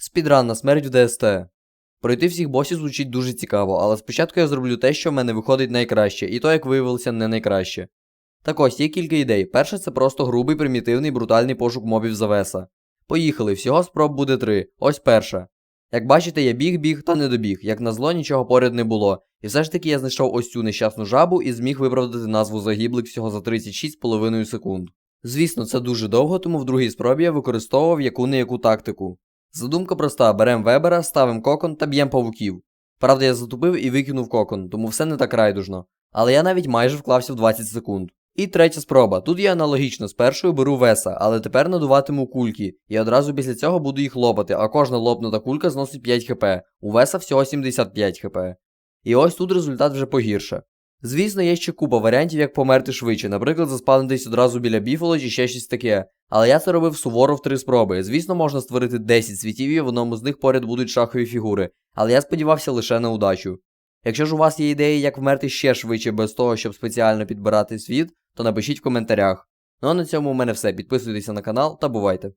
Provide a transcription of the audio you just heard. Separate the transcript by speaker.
Speaker 1: Спідран на смерть в ДСТ. Пройти всіх босів звучить дуже цікаво, але спочатку я зроблю те, що в мене виходить найкраще, і то, як виявилося, не найкраще. Так ось, є кілька ідей. Перше, це просто грубий, примітивний, брутальний пошук мобів за веса. Поїхали, всього спроб буде три. Ось перша. Як бачите, я біг-біг та не добіг, як на зло нічого поряд не було. І все ж таки я знайшов ось цю нещасну жабу і зміг виправдати назву загиблих всього за 36,5 секунд. Звісно, це дуже довго, тому в другій спробі я використовував яку не яку тактику. Задумка проста: берем вебера, ставим кокон та б'єм павуків. Правда, я затупив і викинув кокон, тому все не так райдужно. Але я навіть майже вклався в 20 секунд. І третя спроба. Тут я аналогічно з першою беру веса, але тепер надуватиму кульки, і одразу після цього буду їх лопати, а кожна лопнута кулька зносить 5 хп. У веса всього 75 хп. І ось тут результат вже погірше. Звісно, є ще купа варіантів, як померти швидше, наприклад, заспавнитись одразу біля біфоло чи ще щось таке. Але я це робив суворо в три спроби. Звісно, можна створити 10 світів і в одному з них поряд будуть шахові фігури, але я сподівався лише на удачу. Якщо ж у вас є ідеї, як вмерти ще швидше без того, щоб спеціально підбирати світ, то напишіть в коментарях. Ну а на цьому у мене все. Підписуйтеся на канал та бувайте.